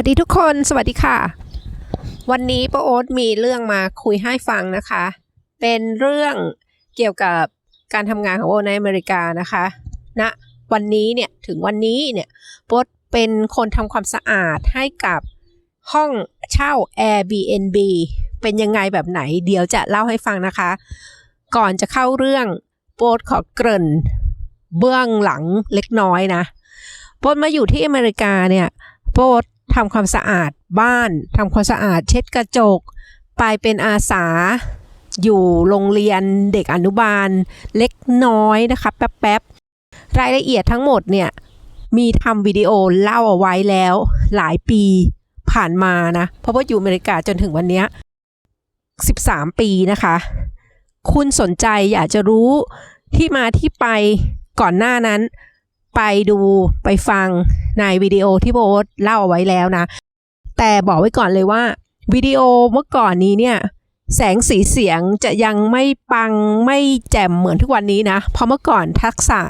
สวัสดีทุกคนสวัสดีค่ะ วันนี้ป้าโอ๊ตมีเรื่องมาคุยให้ฟังนะคะ เป็นเรื่องเกี่ยวกับการทำงานของโอ๊ตในอเมริกานะคะณนะวันนี้เนี่ยถึงวันนี้เนี่ยโอ๊ตเป็นคนทำความสะอาดให้กับห้องเช่า Airbnb เป็นยังไงแบบไหน เดี๋ยวจะเล่าให้ฟังนะคะ ก่อนจะเข้าเรื่องโป๊ตขอเกริ่น เบื้องหลังเล็กน้อยนะโป๊ตมาอยู่ที่อเมริกาเนี่ยโป๊ต ทำความสะอาดบ้านทำความสะอาดเช็ดกระจก ไปเป็นอาสา อยู่โรงเรียนเด็กอนุบาล เล็กน้อยนะคะแป๊บๆ รายละเอียดทั้งหมดเนี่ย มีทำวิดีโอเล่าเอาไว้แล้วหลายปีผ่านมานะ เพราะว่าอยู่อเมริกาจนถึงวันนี้ 13 ปีนะคะ คุณสนใจอยากจะรู้ที่มาที่ไปก่อนหน้านั้น ไปดูไปฟังในวิดีโอที่โบทเล่าเอาไว้แล้วนะ แต่บอกไว้ก่อนเลยว่าวิดีโอเมื่อก่อนนี้เนี่ยแสงสีเสียงจะยังไม่ปังไม่แจ่มเหมือนทุกวันนี้นะ เพราะเมื่อก่อนทักษะ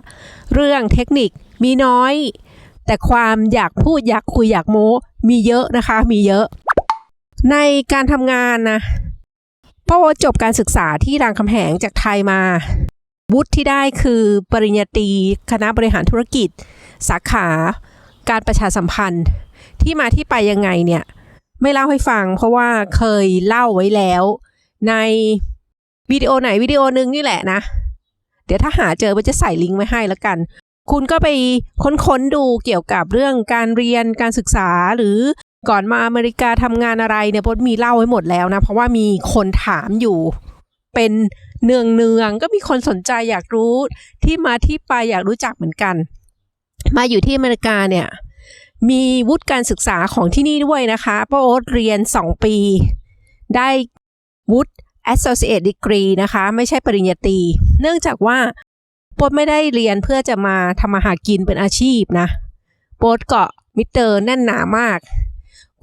เรื่องเทคนิคมีน้อย แต่ความอยากพูดอยากคุยอยากโม้มีเยอะนะคะมีเยอะ ในการทำงานนะพอโอ๊ตจบการศึกษาที่รามคำแหงจากไทยมา วุฒิที่ได้คือปริญญาตรีคณะบริหารธุรกิจ สาขาการประชาสัมพันธ์ที่มาที่ไปยังไงเนี่ยไม่เล่าให้ฟัง เพราะว่าเคยเล่าไว้แล้ว ในวิดีโอไหนวิดีโอนึงนี่แหละนะ เดี๋ยวถ้าหาเจอมันจะใส่ลิงก์ไว้ให้แล้วกัน คุณก็ไปค้นๆดูเกี่ยวกับเรื่องการเรียนการศึกษาหรือก่อนมาอเมริกาทำงานอะไรเนี่ยพจมีเล่าไว้หมดแล้วนะ เพราะว่ามีคนถามอยู่ เป็นเนืองเนืองๆก็มีคนสนใจอยากรู้ที่มาที่ไปอยากรู้จักเหมือนกัน มาอยู่ที่อเมริกาเนี่ยมีวุฒิการศึกษาของที่นี่ด้วยนะคะป้าโอ๊ตเรียน 2 ปี ได้วุฒิ associate degree นะคะ ไม่ใช่ปริญญาตรีเนื่องจากว่าโป๊ตไม่ได้เรียนเพื่อจะมาทำมาหากินเป็นอาชีพนะโป๊ตเกาะมิเตอร์แน่นหนามาก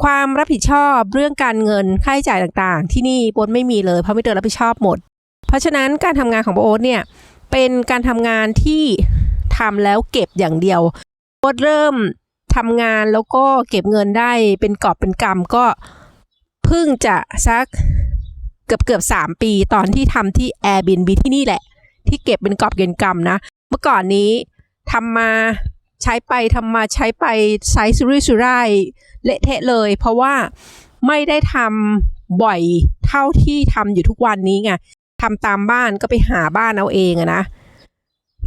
ความรับผิดชอบเรื่องการเงินค่าใช้จ่ายต่างๆ ที่นี่โป๊ตไม่มีเลยเพราะมิเตอร์รับผิดชอบหมด เพราะฉะนั้นการทำงานของโป๊ตเนี่ยเป็นการทำงานที่ทำแล้วเก็บอย่างเดียวโป๊ตเริ่มทำงานแล้วก็เก็บเงินได้เป็นกอบเป็นกำก็เพิ่งจะสักเกือบเกือบสามปีตอนที่ทำที่ Airbnb ที่นี่แหละ ที่เก็บเป็นกอบเป็นกำนะ เมื่อก่อนนี้ทำมาใช้ไปทำมาใช้ไปไซส์สุรุ่ยสุร่าย เละเทะเลย เพราะว่าไม่ได้ทำบ่อยเท่าที่ทำอยู่ทุกวันนี้ไงทำตามบ้านก็ไปหาบ้านเอาเองอะนะ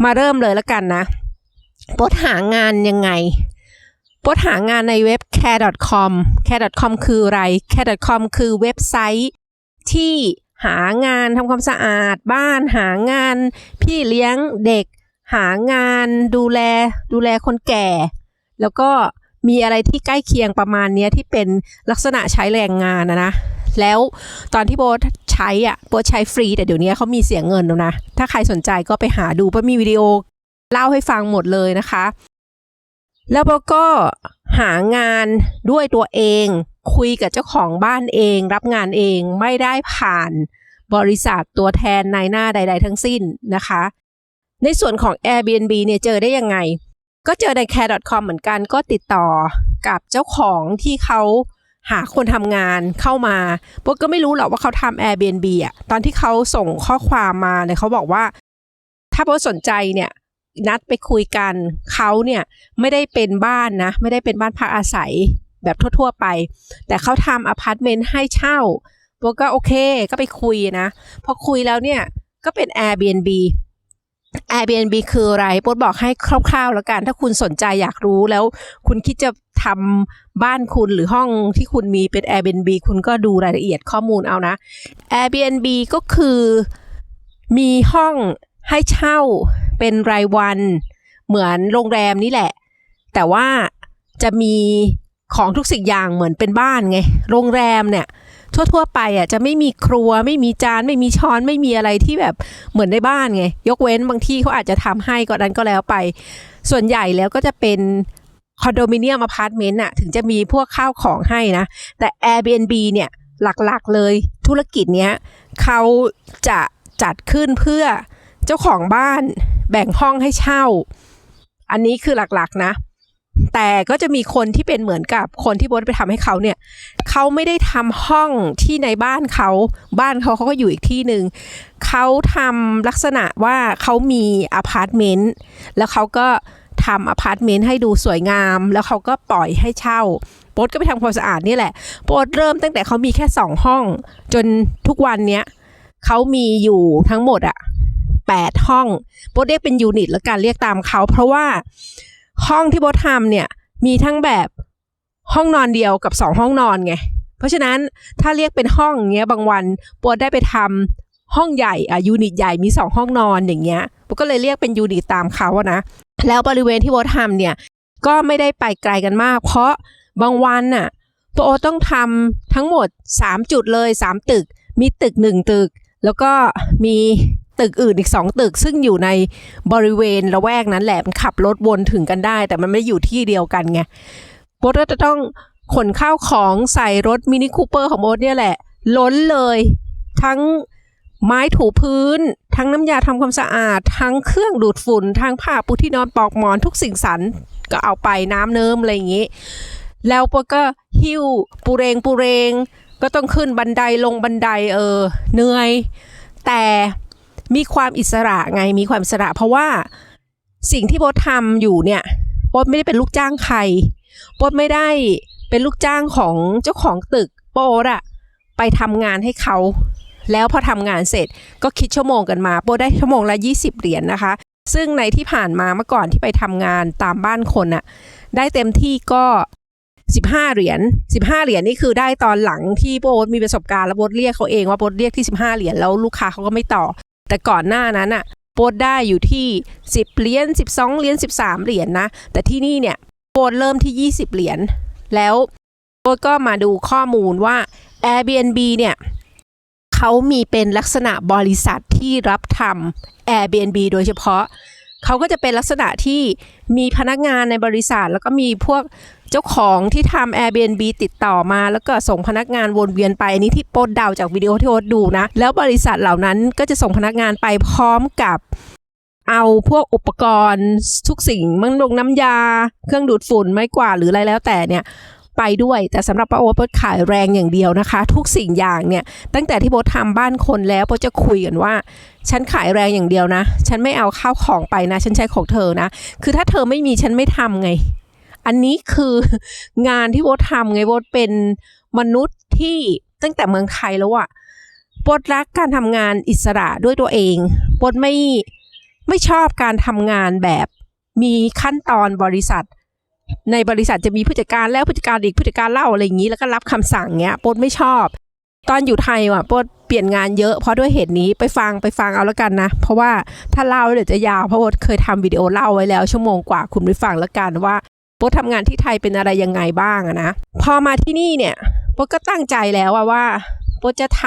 มาเริ่มเลยแล้วกันนะโพสหางานยังไงโพสหางานในเว็บ care.com care.com คืออะไร care.com คือเว็บไซต์ที่หางานทำความสะอาดบ้านหางาน พี่เลี้ยงเด็ก หางานดูแลดูแลคนแก่ แล้วก็ มีอะไรที่ใกล้เคียงประมาณนี้ที่เป็นลักษณะใช้แรงงานนะนะ แล้วตอนที่โบใช้อะโบใช้ฟรี แต่เดี๋ยวนี้เขามีเสียเงินแล้วนะ ถ้าใครสนใจก็ไปหาดูเพราะมีวิดีโอเล่าให้ฟังหมดเลยนะคะ แล้วเราก็หางานด้วยตัวเอง คุยกับเจ้าของบ้านเอง รับงานเองไม่ได้ผ่านบริษัทตัวแทนนายหน้าใด ๆ ทั้งสิ้นนะคะ ในส่วนของ Airbnb เนี่ยเจอได้ยังไง ก็เจอใน care.com เหมือนกันก็ติดต่อกับเจ้าของที่เขาหาคนทำงานเข้ามาโบก็ไม่รู้หรอกว่าเขาทำ Airbnb อะตอนที่เขาส่งข้อความมาเนี่ยเขาบอกว่า ถ้าโบสนใจเนี่ยนัดไปคุยกันเขาเนี่ยไม่ได้เป็นบ้านนะ ไม่ได้เป็นบ้านพักอาศัยแบบทั่ว ๆ ไป แต่เขาทำอพาร์ตเมนต์ให้เช่าโบก็โอเค ก็ไปคุยนะ พอคุยแล้วเนี่ยก็เป็น Airbnb Airbnb คืออะไรโป๊ดบอกให้คร่าวๆแล้วกัน ถ้าคุณสนใจอยากรู้แล้ว คุณคิดจะทำบ้านคุณหรือห้องที่คุณมีเป็น Airbnb คุณก็ดูรายละเอียดข้อมูลเอานะ Airbnb ก็คือมีห้องให้เช่าเป็นรายวัน เหมือนโรงแรมนี่แหละ แต่ว่าจะมีของทุกสิ่งอย่างเหมือนเป็นบ้านไง โรงแรมเนี่ย ทั่ว ๆ ไปอะจะไม่มีครัวไม่มีจานไม่มีช้อนไม่มีอะไรที่แบบเหมือนในบ้านไง ยกเว้นบางที่เขาอาจจะทำให้ก็นั้นก็แล้วไป ส่วนใหญ่แล้วก็จะเป็นคอนโดมิเนียมอพาร์ตเมนต์อะถึงจะมีพวกข้าวของให้นะ แต่ Airbnb เนี่ยหลักๆเลยธุรกิจเนี้ยเขาจะจัดขึ้นเพื่อเจ้าของบ้านแบ่งห้องให้เช่า อันนี้คือหลักๆนะ แต่ก็จะมีคนที่เป็นเหมือนกับคนที่บทไปทำให้เขาเนี่ยเขาไม่ได้ทำห้องที่ในบ้านเขาบ้านเขาเขาก็อยู่อีกที่หนึ่งเขาทำลักษณะว่าเขามีอพาร์ตเมนต์แล้วเขาก็ทำอพาร์ตเมนต์ให้ดูสวยงาม แล้วเขาก็ปล่อยให้เช่าโบ๊ทก็ไปทำความสะอาดนี่แหละโบ๊ทเริ่มตั้งแต่เขามีแค่สองห้อง จนทุกวันเนี้ยเขามีอยู่ทั้งหมดอะแปดห้องโบ๊ทเรียกเป็นยูนิตแล้วกันเรียกตามเขาเพราะว่า ห้องที่โบ๊ททำเนี่ยมีทั้งแบบห้องนอนเดียวกับสองห้องนอนไง เพราะฉะนั้นถ้าเรียกเป็นห้องเงี้ยบางวันโบได้ไปทำห้องใหญ่อะยูนิตใหญ่มีสองห้องนอนอย่างเงี้ยโบก็เลยเรียกเป็นยูนิตตามเขาอะนะ แล้วบริเวณที่โบ๊ททำเนี่ยก็ไม่ได้ไปไกลกันมาก เพราะบางวันน่ะโบ๊ทต้องทำทั้งหมด 3 จุดเลย 3 ตึก มีตึก 1 ตึก แล้วก็มี ตึกอื่นอีก 2 ตึก ซึ่งอยู่ในบริเวณละแวกนั้นแหละมันขับรถวนถึงกันได้ แต่มันไม่อยู่ที่เดียวกันไงโบ๊ทก็จะต้องขนข้าวของใส่รถมินิคูเปอร์ของโบ๊ทเนี่ยแหละ ล้นเลยทั้งไม้ถูพื้น ทั้งน้ำยาทำความสะอาด ทั้งเครื่องดูดฝุ่น ทั้งผ้าปูที่นอนปลอกหมอนทุกสิ่งสรรก็เอาไปน้ำเนิมอะไรอย่างงี้ แล้วปก็หิ้วปูเรงปูเรง ก็ต้องขึ้นบันไดลงบันไดเออเหนื่อย แต่ มีความอิสระไงมีความอิสระ เพราะว่าสิ่งที่โบททำอยู่เนี่ยโบทไม่ได้เป็นลูกจ้างใครโบทไม่ได้เป็นลูกจ้างของเจ้าของตึกโบทอะไปทำงานให้เขาแล้วพอทำงานเสร็จก็คิดชั่วโมงกันมาโบทได้ชั่วโมงละ 20 เหรียญนะคะ ซึ่งในที่ผ่านมาเมื่อก่อนที่ไปทำงานตามบ้านคนอะได้เต็มที่ก็ 15 เหรียญ15 เหรียญนี่คือได้ตอนหลังที่โบทมีประสบการณ์แล้วโบทเรียกเขาเองว่าโบทเรียกที่ 15 เหรียญแล้วลูกค้าเขาก็ไม่ต่อ แต่ก่อนหน้านั้นอะโบทได้อยู่ที่ 10 เหรียญ 12 เหรียญ 13 เหรียญนะแต่ที่นี่เนี่ยโบทเริ่มที่ 20 เหรียญ แล้วโบทก็มาดูข้อมูลว่า Airbnb เนี่ยเขามีเป็นลักษณะบริษัทที่รับทำ Airbnb โดยเฉพาะ เขาก็จะเป็นลักษณะที่มีพนักงานในบริษัท แล้วก็มีพวกเจ้าของที่ทำ Airbnb ติดต่อมา แล้วก็ส่งพนักงานวนเวียนไป อันนี้ที่โปดเดาจากวิดีโอที่โอ๊ตดูนะ แล้วบริษัทเหล่านั้นก็จะส่งพนักงานไปพร้อมกับเอาพวกอุปกรณ์ทุกสิ่งมันลงน้ำยา เครื่องดูดฝุ่นไม้กวาดหรืออะไรแล้วแต่เนี่ย ไปด้วย แต่สำหรับป้าโอ๊ตโป๊ตขายแรงอย่างเดียวนะคะ ทุกสิ่งอย่างเนี่ยตั้งแต่ที่โบ๊ททำบ้านคนแล้วโบ๊ทจะคุยกันว่า ฉันขายแรงอย่างเดียวนะ ฉันไม่เอาข้าวของไปนะ ฉันใช้ของเธอนะ คือถ้าเธอไม่มีฉันไม่ทำไง อันนี้คืองานที่โบ๊ททำไงโบ๊ทเป็นมนุษย์ที่ตั้งแต่เมืองไทยแล้วอะโบ๊ทรักการทำงานอิสระด้วยตัวเองโบ๊ทไม่ไม่ชอบการทำงานแบบมีขั้นตอนบริษัท ในบริษัทจะมีผู้จัดการแล้วผู้จัดการอีกผู้จัดการเล่าอะไรอย่างนี้แล้วก็รับคำสั่งเงี้ยโปดไม่ชอบ ตอนอยู่ไทยว่ะโปดเปลี่ยนงานเยอะเพราะด้วยเหตุนี้ไปฟังไปฟังเอาแล้วกันนะ เพราะว่าถ้าเล่าเดี๋ยวจะยาวเพราะโปดเคยทำวิดีโอเล่าไว้แล้วชั่วโมงกว่าคุณไปฟังแล้วกันว่าโปดทำงานที่ไทยเป็นอะไรยังไงบ้างนะพอมาที่นี่เนี่ยโปดก็ตั้งใจแล้วว่าโปดจะท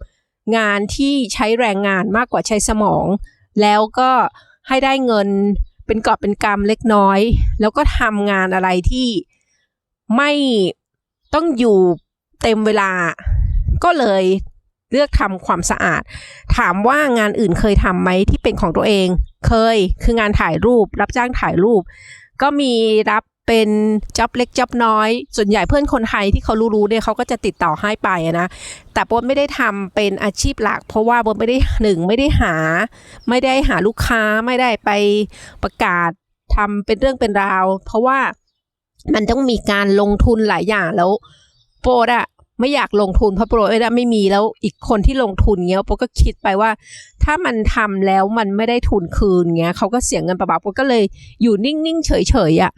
ำงานที่ใช้แรงงานมากกว่าใช้สมอง แล้วก็ให้ได้เงิน เป็นกอบเป็นกำเล็กน้อย แล้วก็ทำงานอะไรที่ไม่ต้องอยู่เต็มเวลา ก็เลยเลือกทำความสะอาด ถามว่างานอื่นเคยทำไหมที่เป็นของตัวเอง เคยคืองานถ่ายรูป รับจ้างถ่ายรูป ก็มีรับ เป็นจ็อบเล็กจ็อบน้อย ส่วนใหญ่เพื่อนคนไทยที่เขารู้ๆเนี่ยเขาก็จะติดต่อให้ไปนะ แต่โบนไม่ได้ทำเป็นอาชีพหลัก เพราะว่าโบนไม่ได้หนึ่งไม่ได้หา ไม่ได้หาลูกค้าไม่ได้ไปประกาศทำเป็นเรื่องเป็นราว เพราะว่ามันต้องมีการลงทุนหลายอย่างแล้วโปรดอะ ไม่อยากลงทุนเพราะโปรดอะไม่มีแล้วอีกคนที่ลงทุนเงี้ยโปรก็คิดไปว่า ถ้ามันทำแล้วมันไม่ได้ทุนคืนเงี้ยเขาก็เสียเงินเปล่าโปรก็เลยอยู่นิ่งๆเฉยๆอะ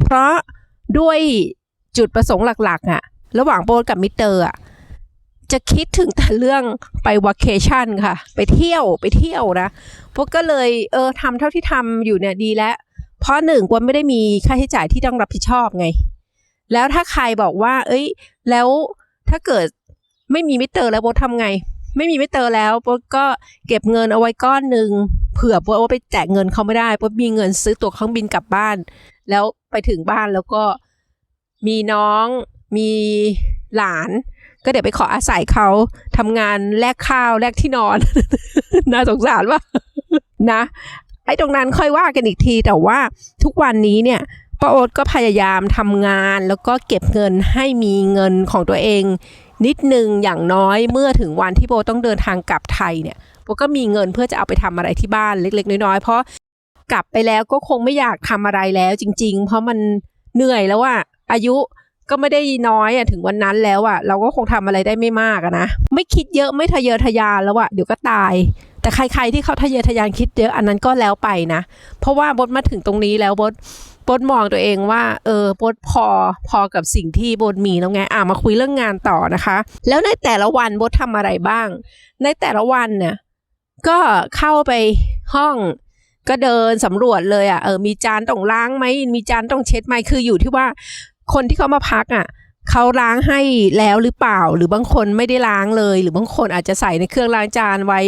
เพราะด้วยจุดประสงค์หลักๆอะระหว่างโปรกับมิเตอร์อะจะคิดถึงแต่เรื่องไปวัคเคชันค่ะ ไปเที่ยวไปเที่ยวนะโปรดก็เลยเออทำเท่าที่ทำอยู่เนี่ยดีแล้ว เพราะหนึ่งกวนไม่ได้มีค่าใช้จ่ายที่ต้องรับผิดชอบไง แล้วถ้าใครบอกว่า เอ้ย แล้ว ถ้าเกิดไม่มีมิเตอร์แล้วโบททำไง ไม่มีมิเตอร์แล้วโบทก็เก็บเงินเอาไว้ก้อนหนึ่งเผื่อโบทว่าไปแจกเงินเขาไม่ได้โบทมีเงินซื้อตั๋วเครื่องบินกลับบ้าน แล้วไปถึงบ้านแล้วก็มีน้องมีหลาน ก็เดี๋ยวไปขออาศัยเขาทำงานแลกข้าวแลกที่นอน น่าสงสารว่านะไอ้ตรงนั้นค่อยว่ากันอีกทีแต่ว่าทุกวันนี้เนี่ย ป้าโอ๊ตก็พยายามทำงานแล้วก็เก็บเงินให้มีเงินของตัวเอง นิดนึงอย่างน้อยเมื่อถึงวันที่โบต้องเดินทางกลับไทยเนี่ยโบก็มีเงินเพื่อจะเอาไปทำอะไรที่บ้านเล็ก ๆ น้อยๆเพราะกลับไปแล้วก็คงไม่อยากทำอะไรแล้วจริง ๆ เพราะมันเหนื่อยแล้วอะอายุก็ไม่ได้น้อยอะถึงวันนั้นแล้วอะเราก็คงทำอะไรได้ไม่มากอะนะไม่คิดเยอะไม่ทะเยอทะยานแล้วอะเดี๋ยวก็ตาย แต่ใครๆที่เขาทะเยอทะยานคิดเยอะอันนั้นก็แล้วไปนะ เพราะว่าบดมาถึงตรงนี้แล้วบด บดมองตัวเองว่า เออบดพอพอกับสิ่งที่บดมีแล้วไง อะมาคุยเรื่องงานต่อนะคะ แล้วในแต่ละวันบดทำอะไรบ้าง ในแต่ละวันเนี่ยก็เข้าไปห้องก็เดินสำรวจเลยอะเออมีจานต้องล้างไหมมีจานต้องเช็ดไหมคืออยู่ที่ว่าคนที่เขามาพักอะเขาล้างให้แล้วหรือเปล่า หรือบางคนไม่ได้ล้างเลย หรือบางคนอาจจะใส่ในเครื่องล้างจานไว้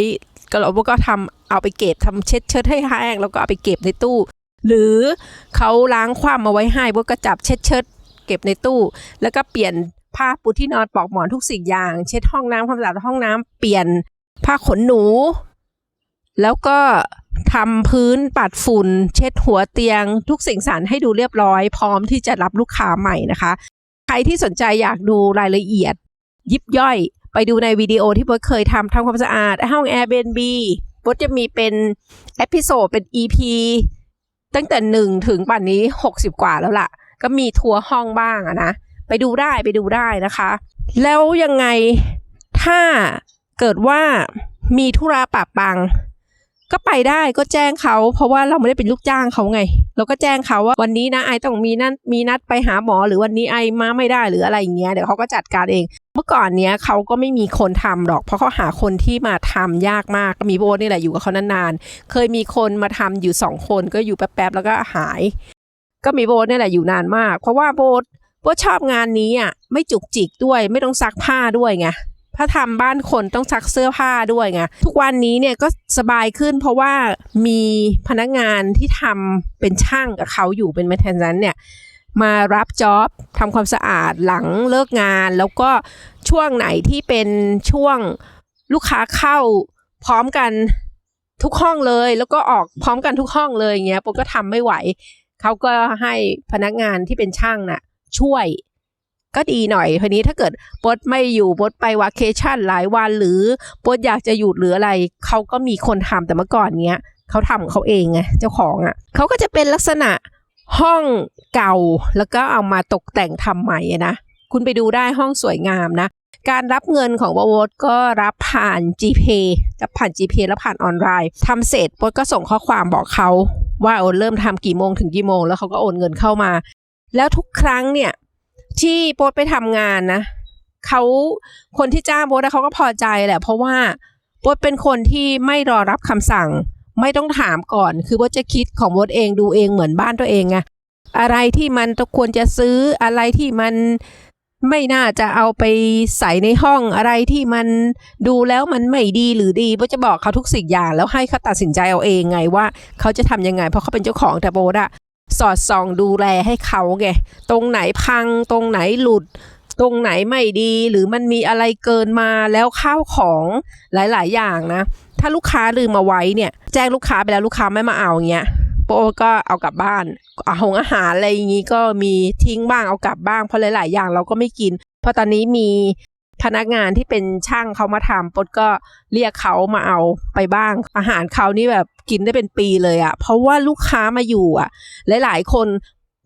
ก็เราก็ทำเอาไปเก็บทำเช็ดเช็ดให้แห้งแล้วก็เอาไปเก็บในตู้ หรือเขาล้างความมาไว้ให้พวกก็จับเช็ดเช็ดเก็บในตู้ แล้วก็เปลี่ยนผ้าปูที่นอนปลอกหมอนทุกสิ่งอย่าง เช็ดห้องน้ำความสะอาดห้องน้ำเปลี่ยนผ้าขนหนู แล้วก็ทำพื้นปัดฝุ่น เช็ดหัวเตียง ทุกสิ่งสารให้ดูเรียบร้อย พร้อมที่จะรับลูกค้าใหม่นะคะ ใครที่สนใจอยากดูรายละเอียด ยิบย่อย ไปดูในวิดีโอที่โบทเคยทำทำความสะอาดห้อง Airbnb โบทจะมีเป็นเอพิโซดเป็น EP ตั้งแต่หนึ่งถึงป่านนี้60กว่าแล้วล่ะ ก็มีทัวร์ห้องบ้างอะนะ ไปดูได้ไปดูได้นะคะ แล้วยังไงถ้าเกิดว่ามีธุระปะปัง ก็ไปได้ก็แจ้งเขาเพราะว่าเราไม่ได้เป็นลูกจ้างเขาไง เราก็แจ้งเขาว่าวันนี้นะไอต้องมีนัดมีนัดไปหาหมอ หรือวันนี้ไอมาไม่ได้หรืออะไรอย่างเงี้ยเดี๋ยวเขาก็จัดการเอง เมื่อก่อนเนี้ยเขาก็ไม่มีคนทำหรอก เพราะเขาหาคนที่มาทำยากมากมีโบนี่แหละอยู่กับเขานานๆเคยมีคนมาทำอยู่สองคนก็อยู่แป๊บๆแล้วก็หาย ก็มีโบนี่แหละอยู่นานมาก เพราะว่าโบโบชอบงานนี้อะไม่จุกจิกด้วยไม่ต้องซักผ้าด้วยไง ถ้าทำบ้านคนต้องซักเสื้อผ้าด้วยไงทุกวันนี้เนี่ยก็สบายขึ้นเพราะว่ามีพนักงานที่ทำเป็นช่างกับเขาอยู่เป็นแมทนนั้นเนี่ยมารับจ็อบทำความสะอาดหลังเลิกงาน แล้วก็ช่วงไหนที่เป็นช่วงลูกค้าเข้าพร้อมกันทุกห้องเลย แล้วก็ออกพร้อมกันทุกห้องเลยอย่างเงี้ยปก็ทำไม่ไหว เขาก็ให้พนักงานที่เป็นช่างน่ะช่วย ก็ดีหน่อยทีนี้ถ้าเกิดปดไม่อยู่ปดไปวาเคชั่นหลายวันหรือปดอยากจะหยุดหรืออะไรเขาก็มีคนทำแต่เมื่อก่อนเนี้ยเขาทำของเขาเองไงเจ้าของอะ่ะเขาก็จะเป็นลักษณะห้องเก่าแล้วก็เอามาตกแต่งทำใหม่นะคุณไปดูได้ห้องสวยงามนะ การรับเงินของบวตก็รับผ่าน GPay รับผ่าน GPay แล้วผ่านออนไลน์ทำเสร็จปดก็ส่งข้อความบอกเขาว่าโอนเริ่มทำกี่โมงถึงกี่โมง แล้วเขาก็โอนเงินเข้ามา แล้วทุกครั้งเนี่ย ที่โบ๊ทไปทำงานนะเขาคนที่จ้างโบ๊ทเขาก็พอใจแหละ เพราะว่าโบ๊ทเป็นคนที่ไม่รอรับคำสั่ง ไม่ต้องถามก่อน คือโบ๊ทจะคิดของโบ๊ทเองดูเองเหมือนบ้านตัวเองไงอะไรที่มันควรจะซื้ออะไรที่มันไม่น่าจะเอาไปใส่ในห้องอะไรที่มันดูแล้วมันไม่ดีหรือดีโบจะบอกเขาทุกสิ่งอย่าง แล้วให้เขาตัดสินใจเอาเองไงว่า เขาจะทำยังไง เพราะเขาเป็นเจ้าของแต่โบ๊ทอะ สอดส่องดูแลให้เขาไงตรงไหนพังตรงไหนหลุด ตรงไหนไม่ดีหรือมันมีอะไรเกินมาแล้วข้าวของหลาย ๆ อย่างนะ ถ้าลูกค้าลืมมาไว้เนี่ย แจ้งลูกค้าไปแล้วลูกค้าไม่มาเอาเงี้ยโปก็เอากลับบ้านอาหงอาหารอะไรอย่างงี้ก็มีทิ้งบ้างเอากลับบ้างเพราะหลาย ๆ อย่างเราก็ไม่กิน เพราะตอนนี้มี พนักงานที่เป็นช่างเขามาทำปดก็เรียกเขามาเอาไปบ้าง อาหารเขานี่แบบกินได้เป็นปีเลยอะ่ะเพราะว่าลูกค้ามาอยู่อะหลายๆคน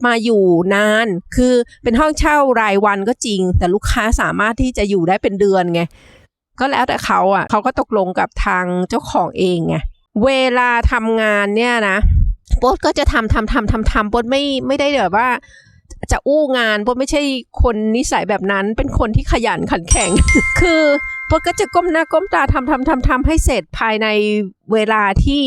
มาอยู่นาน คือเป็นห้องเช่ารายวันก็จริง แต่ลูกค้าสามารถที่จะอยู่ได้เป็นเดือนไง ก็แล้วแต่เขาอะเขาก็ตกลงกับทางเจ้าของเองไง เวลาทำงานเนี่ยนะโป๊ดก็จะทำทำทำทำทำโป๊ดไม่ไม่ได้แบบว่า จะอู้งานโป๊ดไม่ใช่คนนิสัยแบบนั้น เป็นคนที่ขยันขันแข็ง คือโป๊ดก็จะก้มหน้าก้มตาทำทำทำทำให้เสร็จภายในเวลาที่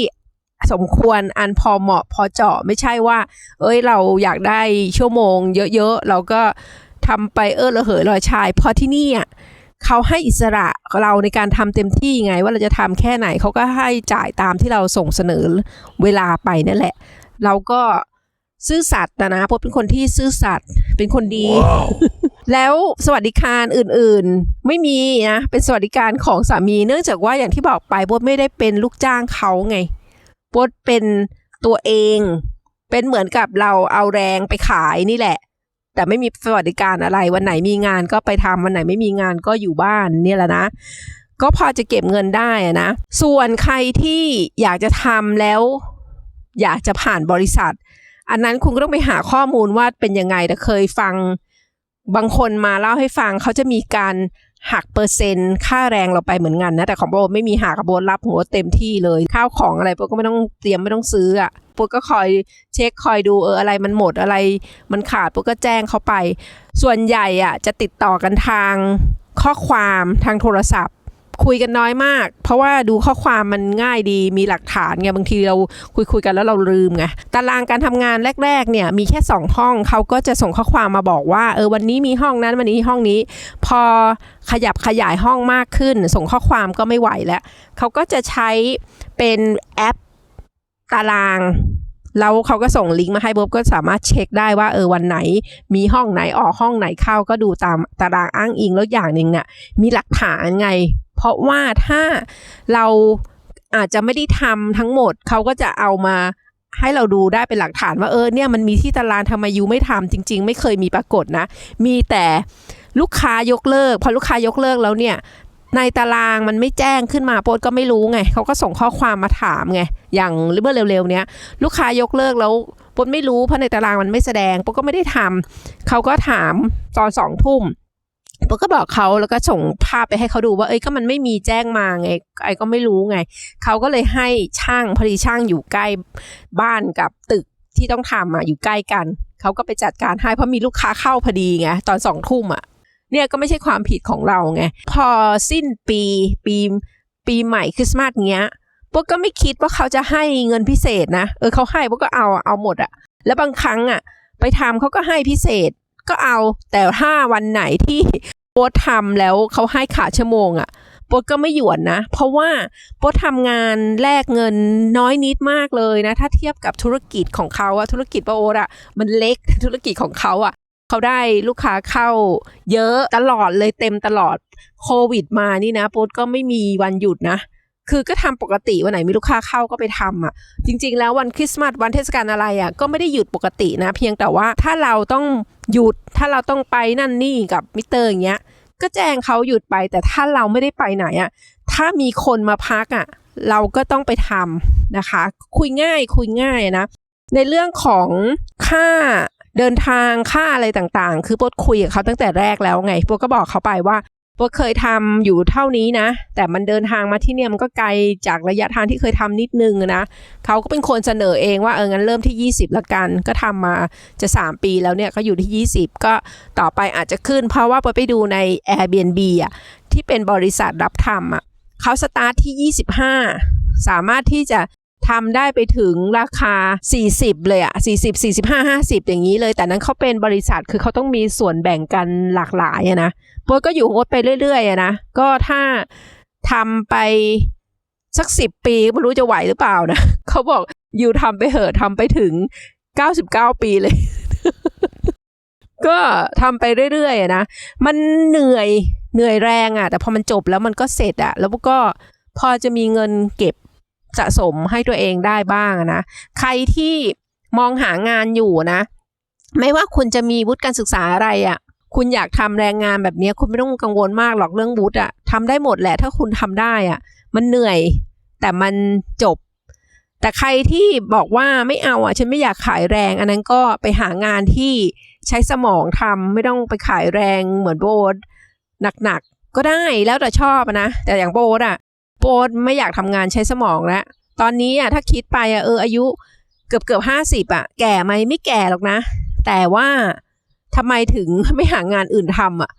สมควรอันพอเหมาะพอเจาะไม่ใช่ว่า เอ้ยเราอยากได้ชั่วโมง เยอะๆเราก็ทำไปเออระเหยลอยชายเพราะที่นี่อะเขาให้อิสระเราในการทำเต็มที่ไง ว่าเราจะทำแค่ไหนเขาก็ให้จ่ายตามที่เราส่งเสนอเวลาไปนั่นแหละ เราก็ ซื่อสัตย์นะนะเพราะเป็นคนที่ซื่อสัตย์เป็นคนดีแล้วสวัสดิการอื่นๆ ไม่มีนะ เป็นสวัสดิการของสามีเนื่องจากว่าอย่างที่บอกไปโบทไม่ได้เป็นลูกจ้างเขาไงโบทเป็นตัวเอง เป็นเหมือนกับเราเอาแรงไปขายนี่แหละ แต่ไม่มีสวัสดิการอะไร วันไหนมีงานก็ไปทำวันไหนไม่มีงานก็อยู่บ้านเนี่ยแหละนะก็พอจะเก็บเงินได้อะนะ ส่วนใครที่อยากจะทำแล้ว อยากจะผ่านบริษัท อันนั้นคุณก็ต้องไปหาข้อมูลว่าเป็นยังไงแต่เคยฟังบางคนมาเล่าให้ฟังเขาจะมีการหักเปอร์เซ็นต์ค่าแรงเราไปเหมือนกันนะ แต่ของโบไม่มีหักโบรับหัวเต็มที่เลยข้าวของอะไรโบก็ไม่ต้องเตรียมไม่ต้องซื้ออะโบก็คอยเช็คคอยดูเอออะไรมันหมดอะไร มันขาดโบก็แจ้งเขาไป ส่วนใหญ่อะจะติดต่อกันทางข้อความทางโทรศัพท์ คุยกันน้อยมาก เพราะว่าดูข้อความมันง่ายดีมีหลักฐานไงบางทีเราคุยคุยกันแล้วเราลืมไงตารางการทำงานแรกๆเนี่ยมีแค่ 2 ห้องเขาก็จะส่งข้อความมาบอกว่าเออวันนี้มีห้องนั้นวันนี้ห้องนี้ พอขยับขยายห้องมากขึ้น ส่งข้อความก็ไม่ไหวแล้วเขาก็จะใช้เป็นแอปตารางแล้วเขาก็ส่งลิงก์มาให้บ๊อบก็สามารถเช็คได้ว่าเออวันไหน มีห้องไหนออกห้องไหนเข้าก็ดูตามตารางอ้างอิงแล้วอย่างหนึ่งเนี่ยมีหลักฐานไง เพราะว่าถ้าเราอาจจะไม่ได้ทำทั้งหมด เขาก็จะเอามาให้เราดูได้เป็นหลักฐานว่าเออเนี่ยมันมีที่ตารางทำไมยูไม่ทำจริง ๆ ไม่เคยมีปรากฏนะ มีแต่ลูกค้ายกเลิก พอลูกค้ายกเลิกแล้วเนี่ยในตารางมันไม่แจ้งขึ้นมาโปดก็ไม่รู้ไงเขาก็ส่งข้อความมาถามไงอย่างเมื่อเร็วๆเนี้ยลูกค้ายกเลิกแล้วโปดไม่รู้เพราะในตารางมันไม่แสดงโปดก็ไม่ได้ทำเขาก็ถามตอนสองทุ่ม ผมก็บอกเขาแล้วก็ส่งภาพไปให้เขาดูว่าเอ้ยก็มันไม่มีแจ้งมาไงไอ้ก็ไม่รู้ไงเขาก็เลยให้ช่างพอดีช่างอยู่ใกล้บ้านกับตึกที่ต้องทำอะอยู่ใกล้กันเขาก็ไปจัดการให้เพราะมีลูกค้าเข้าพอดีไงตอนสองทุ่มอะเนี่ยก็ไม่ใช่ความผิดของเราไงพอสิ้นปีปีปีใหม่คริสต์มาสเงี้ยพวกก็ไม่คิดว่าเขาจะให้เงินพิเศษนะเออเขาให้พวกก็เอาเอาหมดอะแล้วบางครั้งอะไปทำเขาก็ให้พิเศษก็เอาแต่ถ้าวันไหนที่ โป๊ทำแล้วเขาให้ขาชั่วโมงอะโป๊ก็ไม่หยวนนะ เพราะว่าโป๊ทำงานแลกเงินน้อยนิดมากเลยนะ ถ้าเทียบกับธุรกิจของเขาอะธุรกิจป้าโอ๊ตอะมันเล็กธุรกิจของเขาอะเขาได้ลูกค้าเข้า เยอะตลอดเลยเต็มตลอดโควิดมานี่นะโป๊ก็ไม่มีวันหยุดนะ คือก็ทำปกติวันไหนมีลูกค้าเข้าก็ไปทำอะ จริง ๆ แล้ววันคริสต์มาสวันเทศกาลอะไรอะก็ไม่ได้หยุดปกตินะ เพียงแต่ว่าถ้าเราต้องหยุดถ้าเราต้องไปนั่นนี่กับมิเตอร์อย่างเงี้ยก็แจ้งเขาหยุดไป แต่ถ้าเราไม่ได้ไปไหนอะถ้ามีคนมาพักอะเราก็ต้องไปทำนะคะ คุยง่ายคุยง่ายนะ ในเรื่องของค่าเดินทางค่าอะไรต่างๆ คือโป๊ดคุยกับเขาตั้งแต่แรกแล้วไงโป๊ดก็บอกเขาไปว่า โป๊ดเคยทำอยู่เท่านี้นะ แต่มันเดินทางมาที่เนี่ยมันก็ไกลจากระยะทางที่เคยทำนิดนึงนะเขาก็เป็นคนเสนอเองว่าเอองั้นเริ่มที่ 20ละกัน ก็ทำมาจะ 3 ปีแล้วเนี่ยก็อยู่ที่ 20 ก็ต่อไปอาจจะขึ้น เพราะว่าโป๊ดไปดูใน Airbnb อะที่เป็นบริษัทรับทำอะเขาสตาร์ทที่ 25 สามารถที่จะทำได้ไปถึงราคา 40 เลยอะ40 45 50 อย่างนี้เลย แต่นั้นเขาเป็นบริษัทคือเขาต้องมีส่วนแบ่งกันหลากหลายอะนะ โป๊ก็อยู่งดไปเรื่อยๆนะก็ถ้าทำไปสักสิบปีไม่รู้จะไหวหรือเปล่านะเขาบอกอยู่ทำไปเหอะทำไปถึง99ปีเลย ก็ทำไปเรื่อยๆนะมันเหนื่อยเหนื่อยแรงอะแต่พอมันจบแล้วมันก็เสร็จอะ แล้วก็พอจะมีเงินเก็บสะสมให้ตัวเองได้บ้างนะ ใครที่มองหางานอยู่นะ ไม่ว่าคุณจะมีวุฒิการศึกษาอะไรอะ่ะ คุณอยากทำแรงงานแบบนี้คุณไม่ต้องกังวลมากหรอกเรื่องวุฒิอะทำได้หมดแหละ ถ้าคุณทำได้อะมันเหนื่อย แต่มันจบ แต่ใครที่บอกว่าไม่เอาอะ ฉันไม่อยากขายแรง อันนั้นก็ไปหางานที่ใช้สมองทำไม่ต้องไปขายแรงเหมือนโบสหนักๆก็ได้แล้วแต่ชอบนะ แต่อย่างโบสอะโปรดไม่อยากทำงานใช้สมองแล้วตอนนี้อะถ้าคิดไปอะเอออายุเกือบเกือบห้าสิบอะแก่ไหมไม่แก่หรอกนะ แต่ว่า ทำไมถึงไม่หางานอื่นทำอะ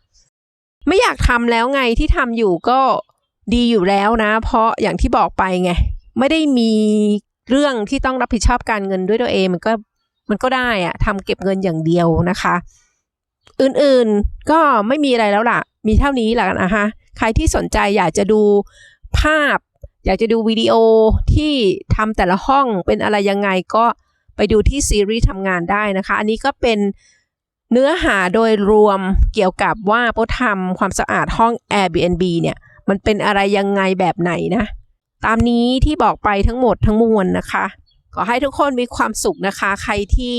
ไม่อยากทำแล้วไงที่ทำอยู่ก็ดีอยู่แล้วนะ เพราะอย่างที่บอกไปไง ไม่ได้มีเรื่องที่ต้องรับผิดชอบการเงินด้วยตัวเองมันก็มันก็ได้อะทำเก็บเงินอย่างเดียวนะคะ อื่นๆก็ไม่มีอะไรแล้วล่ะ มีเท่านี้แหละนะคะใครที่สนใจอยากจะดูภาพ อยากจะดูวิดีโอที่ทำแต่ละห้องเป็นอะไรยังไงก็ไปดูที่ซีรีส์ทำงานได้นะคะ อันนี้ก็เป็น เนื้อหาโดยรวมเกี่ยวกับว่าพระธรรมความสะอาดห้อง Airbnb เนี่ย มันเป็นอะไรยังไงแบบไหนนะ ตามนี้ที่บอกไปทั้งหมดทั้งมวลนะคะ ขอให้ทุกคนมีความสุขนะคะ ใครที่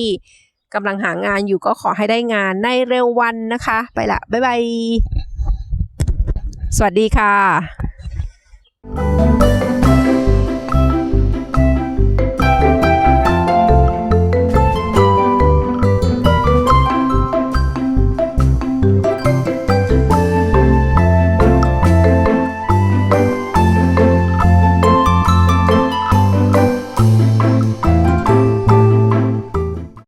กำลังหางานอยู่ก็ขอให้ได้งานในเร็ววันนะคะ ไปละ บ๊ายบาย สวัสดีค่ะ